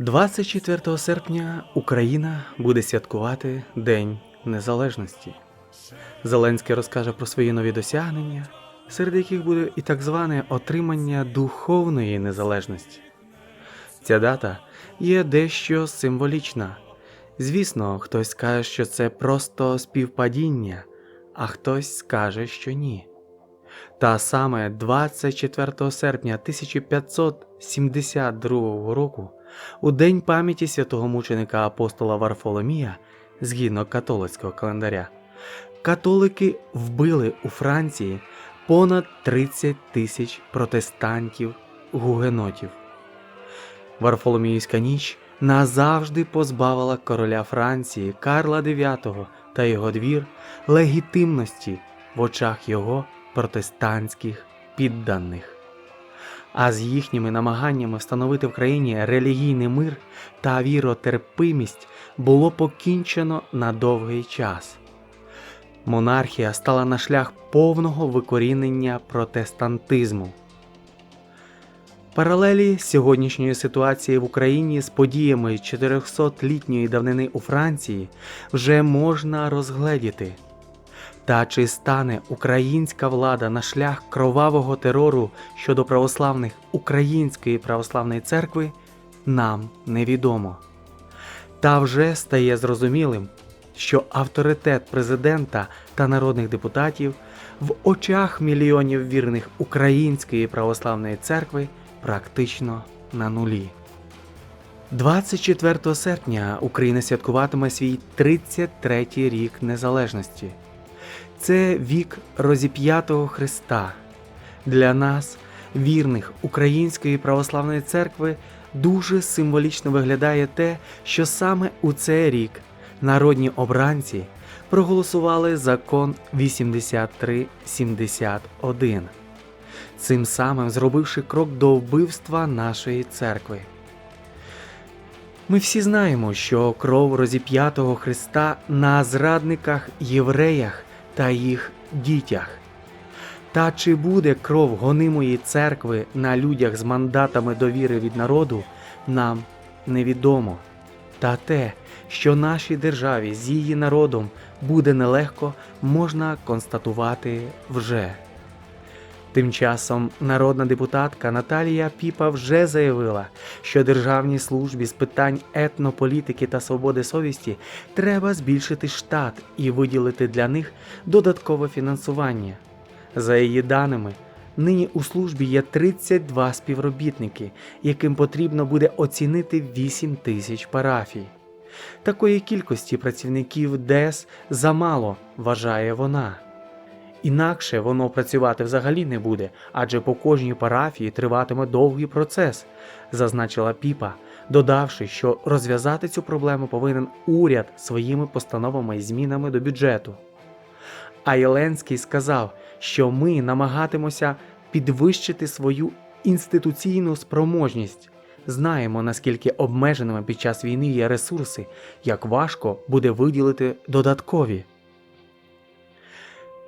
24 серпня Україна буде святкувати День Незалежності. Зеленський розкаже про свої нові досягнення, серед яких буде і так зване отримання духовної незалежності. Ця дата є дещо символічна. Звісно, хтось скаже, що це просто співпадіння, а хтось скаже, що ні. Та саме 24 серпня 1572 року, у день пам'яті святого мученика апостола Варфоломія, згідно католицького календаря, католики вбили у Франції понад 30 тисяч протестантів гугенотів. Варфоломіївська ніч назавжди позбавила короля Франції Карла IX та його двір легітимності в очах його протестантських підданих. А з їхніми намаганнями встановити в країні релігійний мир та віротерпимість було покінчено на довгий час. Монархія стала на шлях повного викорінення протестантизму. Паралелі сьогоднішньої ситуації в Україні з подіями 400-літньої давнини у Франції вже можна розгледіти. Та чи стане українська влада на шлях кровавого терору щодо православних Української православної церкви, нам невідомо. Та вже стає зрозумілим, що авторитет президента та народних депутатів в очах мільйонів вірних Української православної церкви практично на нулі. 24 серпня Україна святкуватиме свій 33-й рік незалежності. Це вік розіп'ятого Христа. Для нас, вірних Української православної церкви, дуже символічно виглядає те, що саме у цей рік народні обранці проголосували закон 8371, цим самим зробивши крок до вбивства нашої церкви. Ми всі знаємо, що кров розіп'ятого Христа на зрадниках євреях та їх дітях. Та чи буде кров гонимої церкви на людях з мандатами довіри від народу, нам невідомо. Та те, що нашій державі з її народом буде нелегко, можна констатувати вже. Тим часом народна депутатка Наталія Піпа вже заявила, що Державній службі з питань етнополітики та свободи совісті треба збільшити штат і виділити для них додаткове фінансування. За її даними, нині у службі є 32 співробітники, яким потрібно буде оцінити 8 тисяч парафій. Такої кількості працівників ДЕС замало, вважає вона. Інакше воно працювати взагалі не буде, адже по кожній парафії триватиме довгий процес, зазначила Піпа, додавши, що розв'язати цю проблему повинен уряд своїми постановами і змінами до бюджету. А Єленський сказав, що ми намагатимося підвищити свою інституційну спроможність. Знаємо, наскільки обмеженими під час війни є ресурси, як важко буде виділити додаткові.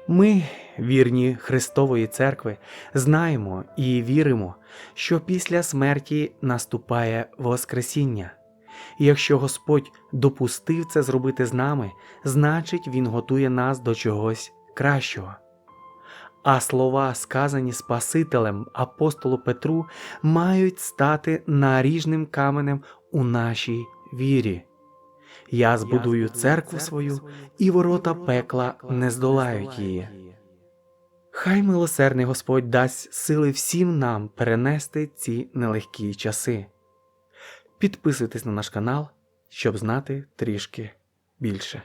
Ми, вірні Христової церкви, знаємо і віримо, що після смерті наступає Воскресіння. І якщо Господь допустив це зробити з нами, значить Він готує нас до чогось кращого. А слова, сказані Спасителем апостолу Петру, мають стати наріжним каменем у нашій вірі. Я збудую церкву свою, і ворота пекла не здолають її. Хай милосердний Господь дасть сили всім нам перенести ці нелегкі часи. Підписуйтесь на наш канал, щоб знати трішки більше.